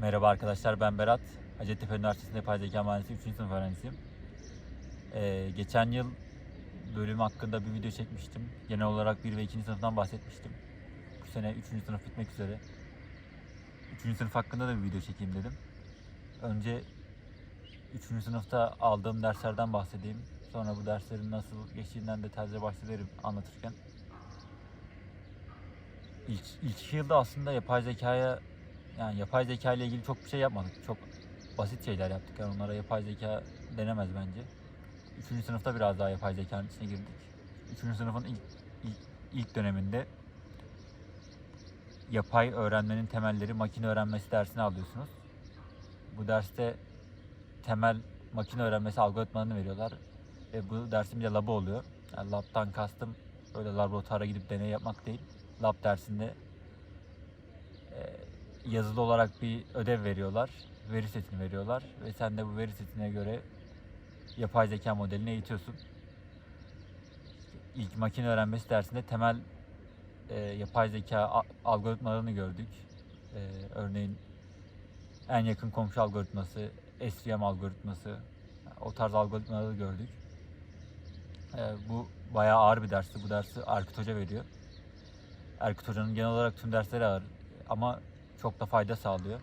Merhaba arkadaşlar ben Berat. Hacettepe Üniversitesi'nde yapay zeka mühendisliği 3. sınıf öğrencisiyim. Ee, geçen yıl bölüm hakkında bir video çekmiştim. Genel olarak 1 ve 2. sınıftan bahsetmiştim. Bu sene 3. sınıf bitmek üzere. 3. sınıf hakkında da bir video çekeyim dedim. Önce 3. sınıfta aldığım derslerden bahsedeyim. Sonra bu derslerin nasıl geçtiğinden detaylıca bahsederim anlatırken. İlk, ilk yılda aslında yapay zekaya yani yapay zeka ile ilgili çok bir şey yapmadık. Çok basit şeyler yaptık. Yani onlara yapay zeka denemez bence. Üçüncü sınıfta biraz daha yapay zekanın içine girdik. Üçüncü sınıfın ilk, ilk, ilk döneminde yapay öğrenmenin temelleri makine öğrenmesi dersini alıyorsunuz. Bu derste temel makine öğrenmesi algoritmalarını veriyorlar. Ve bu dersin bir de labı oluyor. Yani lab'tan kastım öyle laboratuvara gidip deney yapmak değil. Lab dersinde yazılı olarak bir ödev veriyorlar. Veri setini veriyorlar ve sen de bu veri setine göre yapay zeka modelini eğitiyorsun. İlk makine öğrenmesi dersinde temel e, yapay zeka algoritmalarını gördük. E, örneğin en yakın komşu algoritması, SVM algoritması, o tarz algoritmaları gördük. E, bu bayağı ağır bir dersti. Bu dersi Erkut Hoca veriyor. Erkut Hoca'nın genel olarak tüm dersleri ağır ama çok da fayda sağlıyor.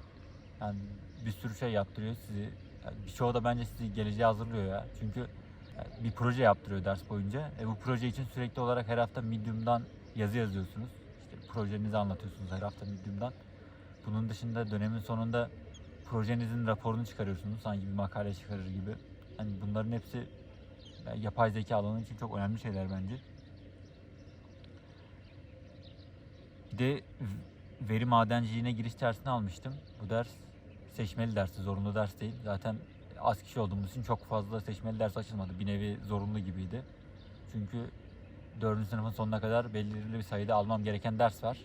Yani bir sürü şey yaptırıyor sizi. Yani birçoğu da bence sizi geleceğe hazırlıyor ya. Çünkü yani bir proje yaptırıyor ders boyunca. E bu proje için sürekli olarak her hafta Medium'dan yazı yazıyorsunuz. İşte projenizi anlatıyorsunuz her hafta Medium'dan. Bunun dışında dönemin sonunda projenizin raporunu çıkarıyorsunuz. Sanki bir makale çıkarır gibi. Yani bunların hepsi yani yapay zeka alanı için çok önemli şeyler bence. Bir de veri madenciliğine giriş dersini almıştım. Bu ders seçmeli dersi, zorunlu ders değil. Zaten az kişi olduğumuz için çok fazla seçmeli ders açılmadı. Bir nevi zorunlu gibiydi. Çünkü 4. sınıfın sonuna kadar belirli bir sayıda almam gereken ders var.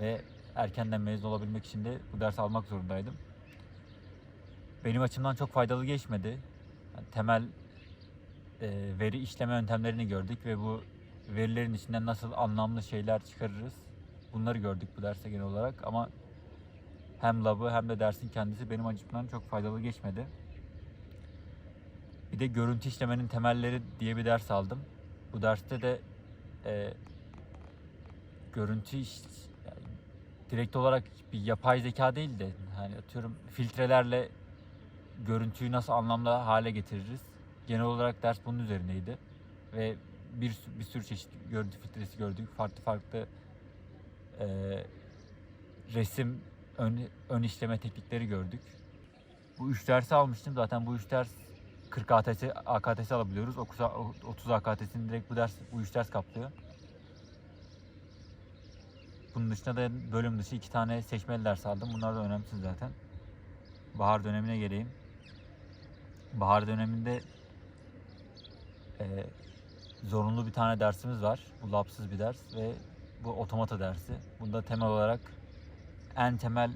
Ve erkenden mezun olabilmek için de bu dersi almak zorundaydım. Benim açımdan çok faydalı geçmedi. Yani temel e, veri işleme yöntemlerini gördük ve bu verilerin içinden nasıl anlamlı şeyler çıkarırız bunları gördük bu derste genel olarak ama hem labı hem de dersin kendisi benim açımdan çok faydalı geçmedi. Bir de görüntü işlemenin temelleri diye bir ders aldım. Bu derste de e, görüntü iş, yani direkt olarak bir yapay zeka değil de hani atıyorum filtrelerle görüntüyü nasıl anlamlı hale getiririz. Genel olarak ders bunun üzerineydi ve bir, bir sürü çeşit görüntü filtresi gördük. Farklı farklı e, resim ön, ön işleme teknikleri gördük. Bu üç dersi almıştım. Zaten bu üç ders 40 AKTS, AKTS alabiliyoruz. 30 30 AKTS'ini direkt bu ders bu üç ders kaplıyor. Bunun dışında da bölüm dışı iki tane seçmeli ders aldım. Bunlar da önemsiz zaten. Bahar dönemine geleyim. Bahar döneminde e, zorunlu bir tane dersimiz var. Bu labsız bir ders ve bu otomata dersi. Bunda temel olarak en temel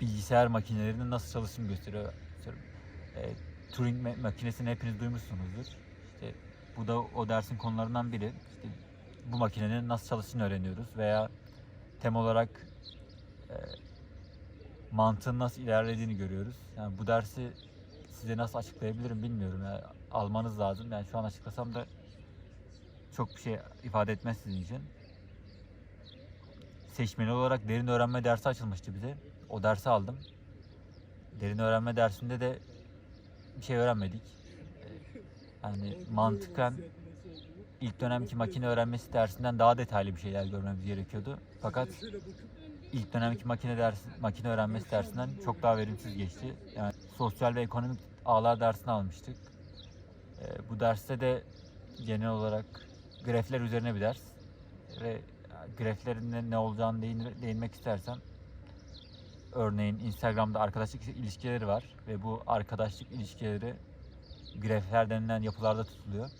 bilgisayar makinelerinin nasıl çalıştığını gösteriyor. E, Turing ma- makinesini hepiniz duymuşsunuzdur. İşte bu da o dersin konularından biri. İşte bu makinenin nasıl çalıştığını öğreniyoruz veya tem olarak e, mantığın nasıl ilerlediğini görüyoruz. Yani bu dersi size nasıl açıklayabilirim bilmiyorum. Yani almanız lazım. Yani şu an açıklasam da çok bir şey ifade etmez sizin için. Seçmeli olarak derin öğrenme dersi açılmıştı bize. O dersi aldım. Derin öğrenme dersinde de bir şey öğrenmedik. Yani mantıken ilk dönemki makine öğrenmesi dersinden daha detaylı bir şeyler görmemiz gerekiyordu. Fakat ilk dönemki makine dersi, makine öğrenmesi dersinden çok daha verimsiz geçti. Yani sosyal ve ekonomik ağlar dersini almıştık. Ee, bu derste de genel olarak grafler üzerine bir ders. Ve graflerin ne olacağını değin- değinmek istersem örneğin Instagram'da arkadaşlık ilişkileri var ve bu arkadaşlık ilişkileri grafler denilen yapılarda tutuluyor.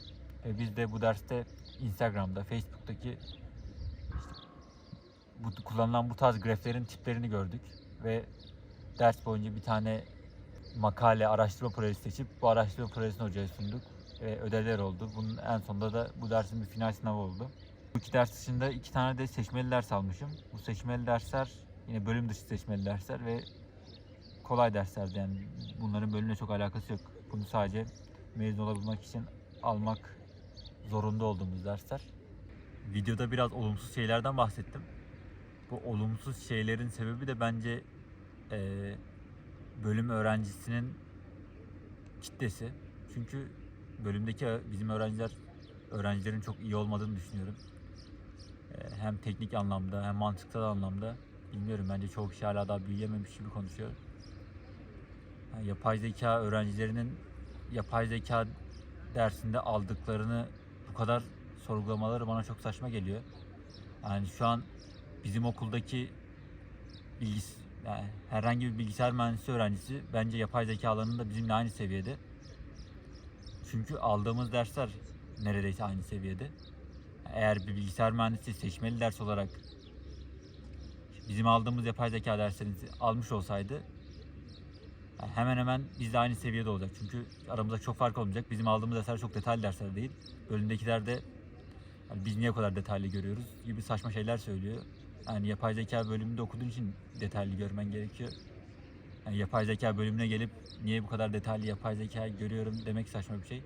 Ve biz de bu derste Instagram'da, Facebook'taki bu kullanılan bu tarz graflerin tiplerini gördük. Ve ders boyunca bir tane makale, araştırma projesi seçip bu araştırma projesini hocaya sunduk ve ödevler oldu. Bunun en sonunda da bu dersin bir final sınavı oldu. Bu iki ders dışında iki tane de seçmeli ders almışım. Bu seçmeli dersler yine bölüm dışı seçmeli dersler ve kolay derslerdi yani bunların bölümle çok alakası yok. Bunu sadece mezun olabilmek için almak zorunda olduğumuz dersler. Videoda biraz olumsuz şeylerden bahsettim. Bu olumsuz şeylerin sebebi de bence eee, bölüm öğrencisinin kitlesi. Çünkü bölümdeki bizim öğrenciler öğrencilerin çok iyi olmadığını düşünüyorum. Eee, Hem teknik anlamda hem mantıksal anlamda bilmiyorum bence çoğu kişi hala daha büyüyememiş gibi konuşuyor. Yani yapay zeka öğrencilerinin yapay zeka dersinde aldıklarını bu kadar sorgulamaları bana çok saçma geliyor. Yani şu an bizim okuldaki bilgis yani herhangi bir bilgisayar mühendisi öğrencisi bence yapay zeka alanında bizimle aynı seviyede. Çünkü aldığımız dersler neredeyse aynı seviyede. Eğer bir bilgisayar mühendisi seçmeli ders olarak bizim aldığımız yapay zeka derslerini almış olsaydı hemen hemen biz de aynı seviyede olacak. Çünkü aramızda çok fark olmayacak. Bizim aldığımız dersler çok detaylı dersler değil. Bölümdekiler de yani biz niye bu kadar detaylı görüyoruz gibi saçma şeyler söylüyor. Yani yapay zeka bölümünde okuduğun için detaylı görmen gerekiyor. Yani yapay zeka bölümüne gelip niye bu kadar detaylı yapay zeka görüyorum demek saçma bir şey.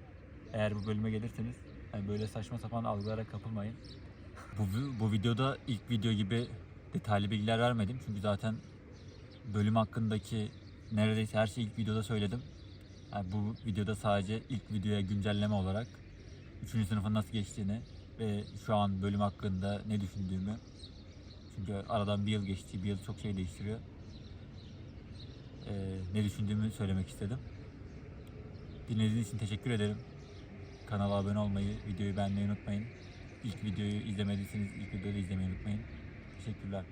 Eğer bu bölüme gelirseniz yani böyle saçma sapan algılara kapılmayın. bu, bu videoda ilk video gibi detaylı bilgiler vermedim. Çünkü zaten bölüm hakkındaki neredeyse her şeyi ilk videoda söyledim. Yani bu videoda sadece ilk videoya güncelleme olarak 3. sınıfın nasıl geçtiğini ve şu an bölüm hakkında ne düşündüğümü çünkü aradan bir yıl geçti, bir yıl çok şey değiştiriyor. Ee, ne düşündüğümü söylemek istedim. Dinlediğiniz için teşekkür ederim. Kanala abone olmayı, videoyu beğenmeyi unutmayın. İlk videoyu izlemediyseniz ilk videoyu izlemeyi unutmayın. Teşekkürler.